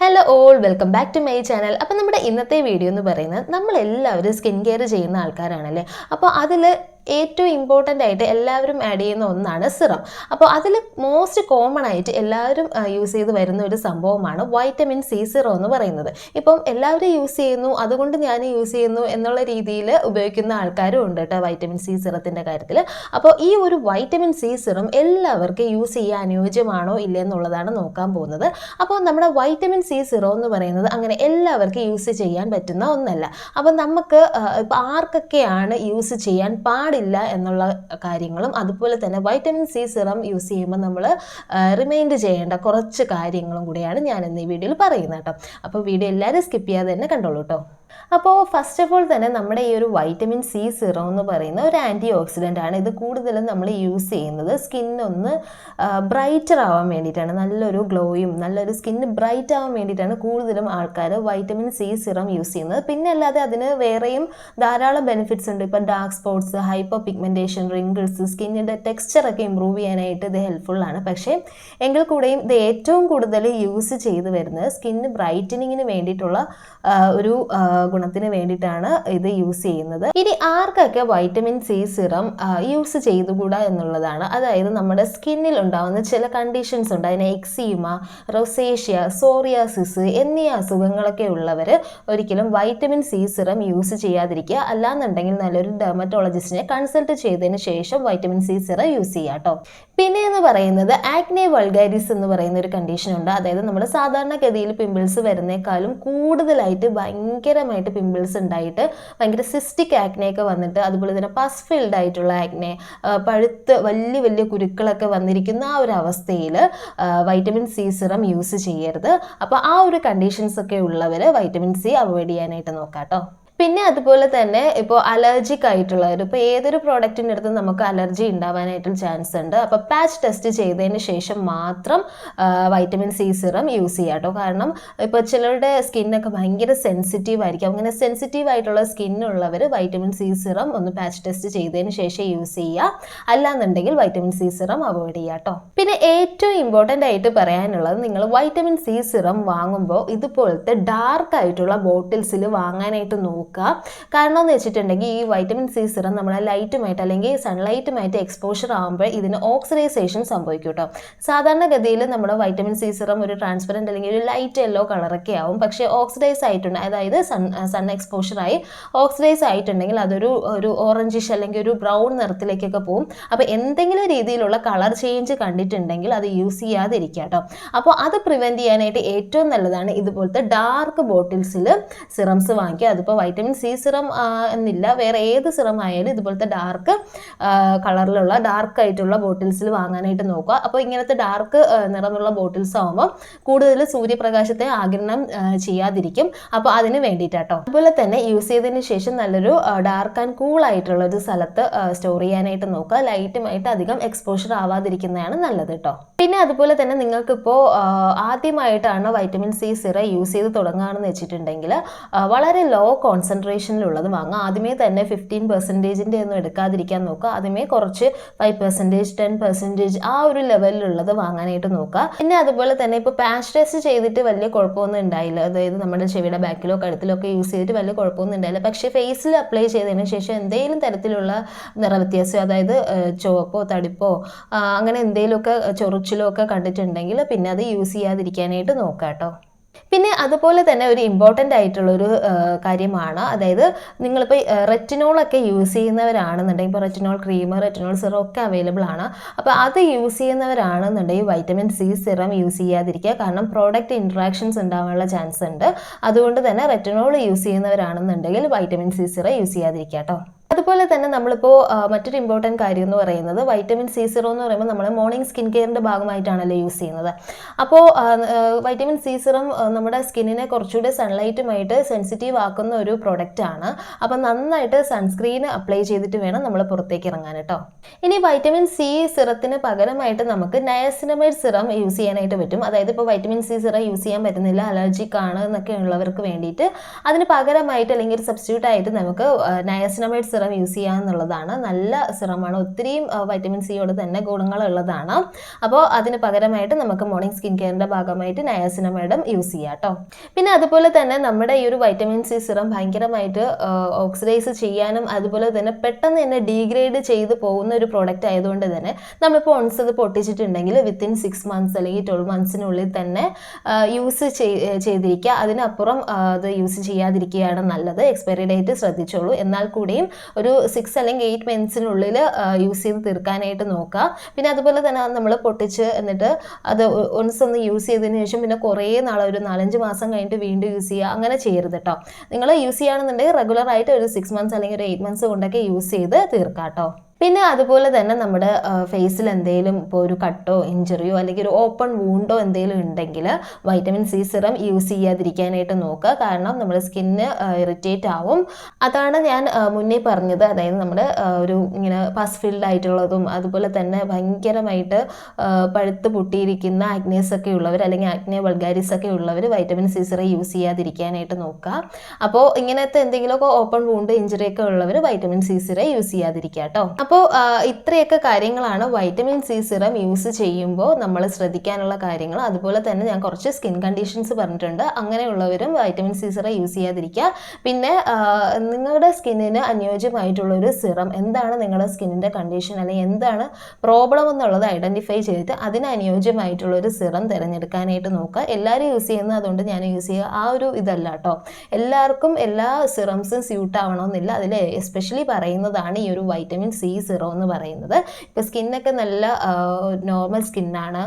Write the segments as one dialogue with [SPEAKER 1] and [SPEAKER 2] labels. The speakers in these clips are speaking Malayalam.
[SPEAKER 1] Hello all welcome back to my channel അപ്പോൾ നമ്മുടെ ഇന്നത്തെ വീഡിയോ എന്ന് പറയുന്നത് നമ്മളെല്ലാവരും സ്കിൻ കെയർ ചെയ്യുന്ന ആൾക്കാരാണല്ലേ? അപ്പോൾ അതിൽ ഏറ്റവും ഇമ്പോർട്ടന്റ് ആയിട്ട് എല്ലാവരും ആഡ് ചെയ്യുന്ന ഒന്നാണ് സിറം. അപ്പോൾ അതിൽ മോസ്റ്റ് കോമൺ ആയിട്ട് എല്ലാവരും യൂസ് ചെയ്ത് വരുന്ന ഒരു സംഭവമാണ് വൈറ്റമിൻ സി സിറോ എന്ന് പറയുന്നത്. ഇപ്പം എല്ലാവരും യൂസ് ചെയ്യുന്നു അതുകൊണ്ട് ഞാൻ യൂസ് ചെയ്യുന്നു എന്നുള്ള രീതിയിൽ ഉപയോഗിക്കുന്ന ആൾക്കാരും ഉണ്ട് കേട്ടോ വൈറ്റമിൻ സി സിറത്തിന്റെ കാര്യത്തിൽ അപ്പോൾ ഈ ഒരു വൈറ്റമിൻ സി സിറം എല്ലാവർക്കും യൂസ് ചെയ്യാൻ അനുയോജ്യമാണോ ഇല്ലേ എന്നുള്ളതാണ് നോക്കാൻ പോകുന്നത്. അപ്പോൾ നമ്മുടെ വൈറ്റമിൻ സി സിറോ എന്ന് പറയുന്നത് അങ്ങനെ എല്ലാവർക്കും യൂസ് ചെയ്യാൻ പറ്റുന്ന ഒന്നല്ല. അപ്പോൾ നമുക്ക് ഇപ്പോൾ ആർക്കൊക്കെയാണ് യൂസ് ചെയ്യാൻ പാടില്ല എന്നുള്ള കാര്യങ്ങളും അതുപോലെ തന്നെ വൈറ്റമിൻ സി സിറം യൂസ് ചെയ്യുമ്പോൾ നമ്മൾ റിമൈൻഡ് ചെയ്യേണ്ട കുറച്ച് കാര്യങ്ങളും കൂടിയാണ് ഞാൻ ഇന്ന് ഈ വീഡിയോയിൽ പറയുന്നത് കേട്ടോ. അപ്പോൾ വീഡിയോ എല്ലാവരും സ്കിപ്പ് ചെയ്യാതെ തന്നെ കണ്ടോളൂ കേട്ടോ. അപ്പോൾ ഫസ്റ്റ് ഓഫ് ഓൾ തന്നെ നമ്മുടെ ഈ ഒരു വൈറ്റമിൻ സി സിറം എന്ന് പറയുന്ന ഒരു ആന്റി ഓക്സിഡന്റ് ആണ്. ഇത് കൂടുതലും നമ്മൾ യൂസ് ചെയ്യുന്നത് സ്കിന്നൊന്ന് ബ്രൈറ്റർ ആവാൻ വേണ്ടിയിട്ടാണ്. നല്ലൊരു ഗ്ലോയും നല്ലൊരു സ്കിന്ന് ബ്രൈറ്റ് ആവാൻ വേണ്ടിയിട്ടാണ് കൂടുതലും ആൾക്കാർ വൈറ്റമിൻ സി സിറം യൂസ് ചെയ്യുന്നത്. പിന്നെ അല്ലാതെ അതിന് വേറെയും ധാരാളം ബെനിഫിറ്റ്സ് ഉണ്ട്. ഇപ്പം dark spots hyper pigmentation wrinkles സ്കിന്നിന്റെ ടെക്സ്ചറൊക്കെ ഇമ്പ്രൂവ് ചെയ്യാനായിട്ട് ഇത് ഹെൽപ്ഫുള്ളാണ് പക്ഷേ എങ്കിൽ കൂടെയും ഇത് ഏറ്റവും കൂടുതൽ യൂസ് ചെയ്ത് വരുന്നത് സ്കിന്ന് ബ്രൈറ്റനിങ്ങിന് വേണ്ടിയിട്ടുള്ള ഒരു ഗുണത്തിന് വേണ്ടിയിട്ടാണ് ഇത് യൂസ് ചെയ്യുന്നത്. ഇനി ആർക്കൊക്കെ വൈറ്റമിൻ സി സിറം യൂസ് ചെയ്തുകൂടാ എന്നുള്ളതാണ്. അതായത് നമ്മുടെ സ്കിന്നിൽ ഉണ്ടാവുന്ന ചില കണ്ടീഷൻസ് ഉണ്ട്. അതിന് എക്സീമ റൊസേഷ്യ സോറിയാസിസ് എന്നീ അസുഖങ്ങളൊക്കെ ഉള്ളവർ ഒരിക്കലും വൈറ്റമിൻ സി സിറം യൂസ് ചെയ്യാതിരിക്കുക. അല്ലാന്നുണ്ടെങ്കിൽ നല്ലൊരു ഡെർമറ്റോളജിസ്റ്റിനെ കൺസൾട്ട് ചെയ്തതിന് ശേഷം വൈറ്റമിൻ സി സിറം യൂസ് ചെയ്യുക കേട്ടോ. പിന്നെ എന്ന് പറയുന്നത് ആക്നെ വൾഗാരിസ് എന്ന് പറയുന്ന ഒരു കണ്ടീഷൻ ഉണ്ട്. അതായത് നമ്മുടെ സാധാരണഗതിയിൽ പിമ്പിൾസ് വരുന്നേക്കാളും കൂടുതലായിട്ട് ഭയങ്കരമായിട്ട് പിമ്പിൾസ് ഉണ്ടായിട്ട് ഭയങ്കര സിസ്റ്റിക് ആക്നെയൊക്കെ വന്നിട്ട് അതുപോലെ തന്നെ പസ് ഫിൽഡ് ആയിട്ടുള്ള ആക്നെ പഴുത്ത് വലിയ വലിയ കുരുക്കളൊക്കെ വന്നിരിക്കുന്ന ആ ഒരു അവസ്ഥയിൽ വൈറ്റമിൻ സി സിറം യൂസ് ചെയ്യരുത്. അപ്പോൾ ആ ഒരു കണ്ടീഷൻസ് ഒക്കെ ഉള്ളവർ വൈറ്റമിൻ സി അവോയ്ഡ് ചെയ്യാനായിട്ട് നോക്കാം കേട്ടോ പിന്നെ അതുപോലെ തന്നെ ഇപ്പോൾ അലർജിക് ആയിട്ടുള്ളവർ ഇപ്പോൾ ഏതൊരു പ്രോഡക്റ്റിന്റെ അടുത്ത് നമുക്ക് അലർജി ഉണ്ടാവാനായിട്ട് ചാൻസ് ഉണ്ട്. അപ്പോൾ പാച്ച് ടെസ്റ്റ് ചെയ്തതിന് ശേഷം മാത്രം വൈറ്റമിൻ സി സിറം യൂസ് ചെയ്യാം കേട്ടോ. കാരണം ഇപ്പോൾ ചിലരുടെ സ്കിന്നൊക്കെ ഭയങ്കര സെൻസിറ്റീവ് ആയിരിക്കും. അങ്ങനെ സെൻസിറ്റീവ് ആയിട്ടുള്ള സ്കിന്നുള്ളവർ വൈറ്റമിൻ സി സിറം ഒന്ന് പാച്ച് ടെസ്റ്റ് ചെയ്തതിന് ശേഷം യൂസ് ചെയ്യുക അല്ലാന്നുണ്ടെങ്കിൽ വൈറ്റമിൻ സി സിറം അവോയ്ഡ് ചെയ്യുക കേട്ടോ. പിന്നെ ഏറ്റവും ഇമ്പോർട്ടന്റ് ആയിട്ട് പറയാനുള്ളത് നിങ്ങൾ വൈറ്റമിൻ സി സിറം വാങ്ങുമ്പോൾ ഇതുപോലത്തെ ഡാർക്ക് ആയിട്ടുള്ള ബോട്ടിൽസിൽ വാങ്ങാനായിട്ട് നോക്കുക. കാരണം എന്ന് വെച്ചിട്ടുണ്ടെങ്കിൽ ഈ വൈറ്റമിൻ സി സിറം നമ്മളെ ലൈറ്റുമായിട്ട് അല്ലെങ്കിൽ സൺലൈറ്റുമായിട്ട് എക്സ്പോഷർ ആകുമ്പോൾ ഇതിന് ഓക്സിഡൈസേഷൻ സംഭവിക്കും കേട്ടോ സാധാരണഗതിയിൽ നമ്മുടെ വൈറ്റമിൻ സി സിറം ഒരു ട്രാൻസ്പെറന്റ് അല്ലെങ്കിൽ ഒരു ലൈറ്റ് യെല്ലോ കളറൊക്കെ ആവും. പക്ഷേ ഓക്സിഡൈസ് ആയിട്ടുണ്ട്. അതായത് സൺ സൺ എക്സ്പോഷറായി ഓക്സിഡൈസ് ആയിട്ടുണ്ടെങ്കിൽ അതൊരു ഒരു ഓറഞ്ചിഷ് അല്ലെങ്കിൽ ഒരു ബ്രൗൺ നിറത്തിലേക്കൊക്കെ പോകും അപ്പോൾ എന്തെങ്കിലും രീതിയിലുള്ള കളർ ചേഞ്ച് കണ്ടിട്ടുണ്ടെങ്കിൽ അത് യൂസ് ചെയ്യാതിരിക്കുക കേട്ടോ അപ്പോൾ അത് പ്രിവെന്റ് ചെയ്യാനായിട്ട് ഏറ്റവും നല്ലതാണ് ഇതുപോലത്തെ ഡാർക്ക് ബോട്ടിൽസിൽ സിറംസ് വാങ്ങിക്കുക. അതിപ്പോൾ വൈറ്റമിൻ സി സിറം എന്നില്ല. വേറെ ഏത് സിറം ആയാലും ഇതുപോലത്തെ ഡാർക്ക് കളറിലുള്ള ഡാർക്ക് ആയിട്ടുള്ള ബോട്ടിൽസിൽ വാങ്ങാനായിട്ട് നോക്കുക. അപ്പോൾ ഇങ്ങനത്തെ ഡാർക്ക് നിറമുള്ള ബോട്ടിൽസ് ആകുമ്പോൾ കൂടുതൽ സൂര്യപ്രകാശത്തെ ആഗിരണം ചെയ്യാതിരിക്കും. അപ്പോൾ അതിന് വേണ്ടിയിട്ടാട്ടോ. അതുപോലെ തന്നെ യൂസ് ചെയ്തതിന് ശേഷം നല്ലൊരു ഡാർക്ക് ആൻഡ് കൂൾ ആയിട്ടുള്ള ഒരു സ്ഥലത്ത് സ്റ്റോർ ചെയ്യാനായിട്ട് നോക്കുക. ലൈറ്റുമായിട്ട് അധികം എക്സ്പോഷർ ആവാതിരിക്കുന്നതാണ് നല്ലത് കേട്ടോ പിന്നെ അതുപോലെ തന്നെ നിങ്ങൾക്കിപ്പോൾ ആദ്യമായിട്ടാണ് വൈറ്റമിൻ സി സിറ യൂസ് ചെയ്ത് തുടങ്ങുകയാണെന്ന് വെച്ചിട്ടുണ്ടെങ്കിൽ വളരെ ലോ കോൺസെൻട്രേഷനിലുള്ളത് വാങ്ങുക. ആദ്യമേ തന്നെ ഫിഫ്റ്റീൻ പെർസെന്റേജിന്റെ ഒന്നും എടുക്കാതിരിക്കാൻ നോക്കുക. ആദ്യമേ കുറച്ച് ഫൈവ് പെർസെന്റേജ് ടെൻ പെർസെന്റേജ് ആ ഒരു ലെവലിലുള്ളത് വാങ്ങാനായിട്ട് നോക്കുക. പിന്നെ അതുപോലെ തന്നെ ഇപ്പോൾ പാച്ച് ടെസ്റ്റ് ചെയ്തിട്ട് വലിയ കുഴപ്പമൊന്നും ഉണ്ടായില്ല. അതായത് നമ്മുടെ ചെവിയുടെ ബാക്കിലോ കഴുത്തിലോ ഒക്കെ യൂസ് ചെയ്തിട്ട് വലിയ കുഴപ്പമൊന്നും ഉണ്ടായില്ല. പക്ഷേ ഫേസിൽ അപ്ലൈ ചെയ്തതിന് ശേഷം എന്തെങ്കിലും തരത്തിലുള്ള നിറവ്യത്യാസം അതായത് ചുവപ്പോ തടിപ്പോ അങ്ങനെ എന്തെങ്കിലുമൊക്കെ ചൊറിച്ചിലോ ഒക്കെ കണ്ടിട്ടുണ്ടെങ്കിൽ പിന്നെ അത് യൂസ് ചെയ്യാതിരിക്കാനായിട്ട് നോക്കാം കേട്ടോ. പിന്നെ അതുപോലെ തന്നെ ഒരു ഇമ്പോർട്ടന്റ് ആയിട്ടുള്ളൊരു കാര്യമാണ്. അതായത് നിങ്ങളിപ്പോൾ റെറ്റിനോളൊക്കെ യൂസ് ചെയ്യുന്നവരാണെന്നുണ്ടെങ്കിൽ ഇപ്പോൾ റെറ്റിനോൾ ക്രീം റെറ്റിനോൾ സിറം ഒക്കെ അവൈലബിൾ ആണ്. അപ്പോൾ അത് യൂസ് ചെയ്യുന്നവരാണെന്നുണ്ടെങ്കിൽ വൈറ്റമിൻ സി സിറം യൂസ് ചെയ്യാതിരിക്കുക. കാരണം പ്രോഡക്റ്റ് ഇൻട്രാക്ഷൻസ് ഉണ്ടാവാനുള്ള ചാൻസ് ഉണ്ട്. അതുകൊണ്ട് തന്നെ റെറ്റിനോൾ യൂസ് ചെയ്യുന്നവരാണെന്നുണ്ടെങ്കിൽ വൈറ്റമിൻ സി സിറം യൂസ് ചെയ്യാതിരിക്കുക കേട്ടോ. അതുപോലെ തന്നെ നമ്മളിപ്പോൾ മറ്റൊരു ഇമ്പോർട്ടന്റ് കാര്യം എന്ന് പറയുന്നത് വൈറ്റമിൻ സി സിറോ എന്ന് പറയുമ്പോൾ നമ്മൾ മോർണിംഗ് സ്കിൻ കെയറിന്റെ ഭാഗമായിട്ടാണല്ലോ യൂസ് ചെയ്യുന്നത്. അപ്പോൾ വൈറ്റമിൻ സി സിറം നമ്മുടെ സ്കിന്നിനെ കുറച്ചുകൂടി സൺലൈറ്റുമായിട്ട് സെൻസിറ്റീവ് ആക്കുന്ന ഒരു പ്രൊഡക്റ്റ് ആണ്. അപ്പോൾ നന്നായിട്ട് സൺസ്ക്രീൻ അപ്ലൈ ചെയ്തിട്ട് വേണം നമ്മൾ പുറത്തേക്ക് ഇറങ്ങാൻ കേട്ടോ. ഇനി വൈറ്റമിൻ സി സിറത്തിന് പകരമായിട്ട് നമുക്ക് നയസിനമൈഡ് സിറം യൂസ് ചെയ്യാനായിട്ട് പറ്റും. അതായത് ഇപ്പോൾ വൈറ്റമിൻ സി സിറം യൂസ് ചെയ്യാൻ പറ്റുന്നില്ല അലർജിക് ആണ് എന്നൊക്കെ ഉള്ളവർക്ക് വേണ്ടിയിട്ട് അതിന് പകരമായിട്ട് അല്ലെങ്കിൽ സബ്സ്റ്റിറ്റ്യൂട്ട് ആയിട്ട് നമുക്ക് നയസിനമൈഡ് സിറം യൂസ് ചെയ്യാന്നുള്ളതാണ് നല്ല സിറമാണ്. ഒത്തിരിയും വൈറ്റമിൻ സിയോട് തന്നെ ഗുണങ്ങളുള്ളതാണ് അപ്പോൾ അതിന് പകരമായിട്ട് നമുക്ക് മോർണിംഗ് സ്കിൻ കെയറിന്റെ ഭാഗമായിട്ട് നയാസിനമേഡം യൂസ് ചെയ്യാം കേട്ടോ പിന്നെ അതുപോലെ തന്നെ നമ്മുടെ ഈ ഒരു വൈറ്റമിൻ സി സിറം ഭയങ്കരമായിട്ട് ഓക്സിഡൈസ് ചെയ്യാനും അതുപോലെ തന്നെ പെട്ടെന്ന് തന്നെ ഡീഗ്രേഡ് ചെയ്ത് പോകുന്ന ഒരു പ്രോഡക്റ്റ് ആയതുകൊണ്ട് തന്നെ നമ്മളിപ്പോൾ ഒൺസ് അത് പൊട്ടിച്ചിട്ടുണ്ടെങ്കിൽ വിത്തിൻ സിക്സ് മന്ത്സ് അല്ലെങ്കിൽ ട്വൽവ് മന്ത്സിനുള്ളിൽ തന്നെ യൂസ് ചെയ്തിരിക്കുക. അതിനപ്പുറം അത് യൂസ് ചെയ്യാതിരിക്കുകയാണ് നല്ലത്. എക്സ്പയറി ഡേറ്റ് ശ്രദ്ധിച്ചോളൂ. എന്നാൽ കൂടിയും ഒരു സിക്സ് അല്ലെങ്കിൽ എയ്റ്റ് മന്ത്സിനുള്ളിൽ യൂസ് ചെയ്ത് തീർക്കാനായിട്ട് നോക്കുക പിന്നെ അതുപോലെ തന്നെ നമ്മൾ പൊട്ടിച്ച് എന്നിട്ട് അത് ഒൺസ് ഒന്ന് യൂസ് ചെയ്തതിന് ശേഷം പിന്നെ കുറേ നാൾ ഒരു നാലഞ്ച് മാസം കഴിഞ്ഞിട്ട് വീണ്ടും യൂസ് ചെയ്യുക. അങ്ങനെ ചെയ്യരുത് കേട്ടോ നിങ്ങൾ യൂസ് ചെയ്യുകയാണെന്നുണ്ടെങ്കിൽ റെഗുലർ ആയിട്ട് ഒരു സിക്സ് മന്ത്സ് അല്ലെങ്കിൽ ഒരു എയ്റ്റ് മന്ത്സ് കൊണ്ടൊക്കെ യൂസ് ചെയ്ത് തീർക്കാം കേട്ടോ പിന്നെ അതുപോലെ തന്നെ നമ്മുടെ ഫേസിൽ എന്തെങ്കിലും ഇപ്പോൾ ഒരു കട്ടോ ഇഞ്ചറിയോ അല്ലെങ്കിൽ ഒരു ഓപ്പൺ വൂണ്ടോ എന്തെങ്കിലും ഉണ്ടെങ്കിൽ വൈറ്റമിൻ സി സിറം യൂസ് ചെയ്യാതിരിക്കാനായിട്ട് നോക്കുക. കാരണം നമ്മുടെ സ്കിന്ന് ഇറിറ്റേറ്റ് ആവും. അതാണ് ഞാൻ മുന്നേ പറഞ്ഞത്. അതായത് നമ്മുടെ ഒരു ഇങ്ങനെ പസ് ഫിൽഡ് ആയിട്ടുള്ളതും അതുപോലെ തന്നെ ഭയങ്കരമായിട്ട് പഴുത്ത് പൊട്ടിയിരിക്കുന്ന ആഗ്നേസ് ഒക്കെ ഉള്ളവർ അല്ലെങ്കിൽ ആഗ്നേ വൾഗാരിസ് ഒക്കെ ഉള്ളവർ വൈറ്റമിൻ സി സിറം യൂസ് ചെയ്യാതിരിക്കാനായിട്ട് നോക്കുക. അപ്പോൾ ഇങ്ങനത്തെ എന്തെങ്കിലുമൊക്കെ ഓപ്പൺ വൂണ്ട് ഇഞ്ചറി ഒക്കെ ഉള്ളവർ വൈറ്റമിൻ സി സിറം യൂസ് ചെയ്യാതിരിക്കുക കേട്ടോ. അപ്പോൾ ഇത്രയൊക്കെ കാര്യങ്ങളാണ് വൈറ്റമിൻ സി സിറം യൂസ് ചെയ്യുമ്പോൾ നമ്മൾ ശ്രദ്ധിക്കാനുള്ള കാര്യങ്ങൾ. അതുപോലെ തന്നെ ഞാൻ കുറച്ച് സ്കിൻ കണ്ടീഷൻസ് പറഞ്ഞിട്ടുണ്ട്. അങ്ങനെയുള്ളവരും വൈറ്റമിൻ സി സിറം യൂസ് ചെയ്യാതിരിക്കുക. പിന്നെ നിങ്ങളുടെ സ്കിന്നിന് അനുയോജ്യമായിട്ടുള്ള ഒരു സിറം എന്താണ് നിങ്ങളുടെ സ്കിന്നിന്റെ കണ്ടീഷൻ? അല്ലെങ്കിൽ എന്താണ് പ്രോബ്ലം എന്നുള്ളത് ഐഡന്റിഫൈ ചെയ്തിട്ട് അതിന് അനുയോജ്യമായിട്ടുള്ള ഒരു സിറം തിരഞ്ഞെടുക്കാനായിട്ട് നോക്കുക. എല്ലാവരും യൂസ് ചെയ്യുന്നത് അതുകൊണ്ട് ഞാൻ യൂസ് ചെയ്യുക. ആ ഒരു ഇതല്ല കേട്ടോ. എല്ലാവർക്കും എല്ലാ സിറംസും സ്യൂട്ട് ആവണമെന്നില്ല. അതിൽ എസ്പെഷ്യലി പറയുന്നതാണ് ഈ ഒരു വൈറ്റമിൻ സി സിറം എന്ന് പറയുന്നത്. ഇപ്പോൾ സ്കിന്നൊക്കെ നല്ല നോർമൽ സ്കിന്നാണ്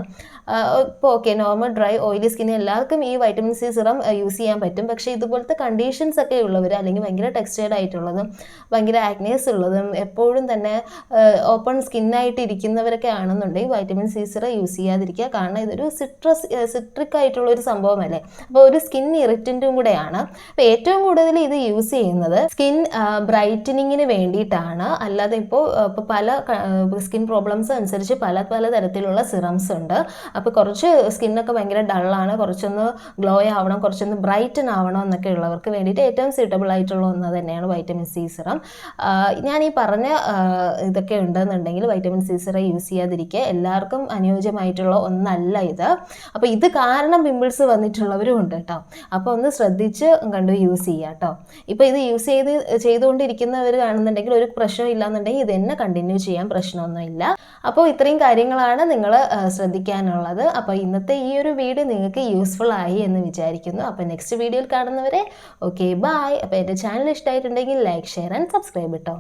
[SPEAKER 1] ഇപ്പോൾ okay normal dry oily skin എല്ലാവർക്കും ഈ വൈറ്റമിൻ സി സിറം യൂസ് ചെയ്യാൻ പറ്റും. പക്ഷേ ഇതുപോലത്തെ കണ്ടീഷൻസ് ഒക്കെ ഉള്ളവർ അല്ലെങ്കിൽ ഭയങ്കര ടെക്സ്റ്റൈഡ് ആയിട്ടുള്ളതും ഭയങ്കര ആക്നേസ് ഉള്ളതും എപ്പോഴും തന്നെ ഓപ്പൺ സ്കിന്നായിട്ട് ഇരിക്കുന്നവരൊക്കെ ആണെന്നുണ്ടെങ്കിൽ വൈറ്റമിൻ സി സിറ യൂസ് ചെയ്യാതിരിക്കുക. കാരണം ഇതൊരു സിട്രസ് സിട്രിക് ആയിട്ടുള്ള ഒരു സംഭവമല്ലേ? അപ്പോൾ ഒരു സ്കിൻ ഇറിറ്റന്റും കൂടെയാണ്. അപ്പോൾ ഏറ്റവും കൂടുതൽ ഇത് യൂസ് ചെയ്യുന്നത് സ്കിൻ ബ്രൈറ്റനിങ്ങിന് വേണ്ടിയിട്ടാണ്. അല്ലാതെ ഇപ്പോൾ ഇപ്പോൾ പല സ്കിൻ പ്രോബ്ലംസ് അനുസരിച്ച് പല പല തരത്തിലുള്ള സിറംസ് ഉണ്ട്. അപ്പോൾ കുറച്ച് സ്കിന്നൊക്കെ ഭയങ്കര ഡള്ളാണ്. കുറച്ചൊന്ന് ഗ്ലോ ആവണം കുറച്ചൊന്ന് ബ്രൈറ്റൻ ആവണം എന്നൊക്കെ ഉള്ളവർക്ക് വേണ്ടിയിട്ട് ഏറ്റവും സ്യൂട്ടബിൾ ആയിട്ടുള്ള ഒന്ന് തന്നെയാണ് വൈറ്റമിൻ സി സിറം. ഞാൻ ഈ പറഞ്ഞ ഇതൊക്കെ ഉണ്ടെന്നുണ്ടെങ്കിൽ വൈറ്റമിൻ സി സിറം യൂസ് ചെയ്യാതിരിക്കുക. എല്ലാവർക്കും അനുയോജ്യമായിട്ടുള്ള ഒന്നല്ല ഇത്. അപ്പോൾ ഇത് കാരണം പിമ്പിൾസ് വന്നിട്ടുള്ളവരും ഉണ്ട് കേട്ടോ അപ്പോൾ ഒന്ന് ശ്രദ്ധിച്ച് കണ്ടു യൂസ് ചെയ്യുക കേട്ടോ ഇപ്പോൾ ഇത് യൂസ് ചെയ്ത് ചെയ്തുകൊണ്ടിരിക്കുന്നവർ കാണുന്നുണ്ടെങ്കിൽ ഒരു പ്രശ്നം ഇല്ലാന്നുണ്ടെങ്കിൽ ഇത് തന്നെ കണ്ടിന്യൂ ചെയ്യാൻ പ്രശ്നമൊന്നുമില്ല. അപ്പോൾ ഇത്രയും കാര്യങ്ങളാണ് നിങ്ങൾ ശ്രദ്ധിക്കാനുള്ളത്. അപ്പോൾ ഇന്നത്തെ ഈ ഒരു വീഡിയോ നിങ്ങൾക്ക് യൂസ്ഫുൾ ആയി എന്ന് വിചാരിക്കുന്നു. അപ്പോൾ നെക്സ്റ്റ് വീഡിയോയിൽ കാണുന്നവരെ ഓക്കെ ബായ് അപ്പോൾ എന്റെ ചാനൽ ഇഷ്ടമായിട്ടുണ്ടെങ്കിൽ ലൈക്ക് ഷെയർ ആൻഡ് സബ്സ്ക്രൈബ് കേട്ടോ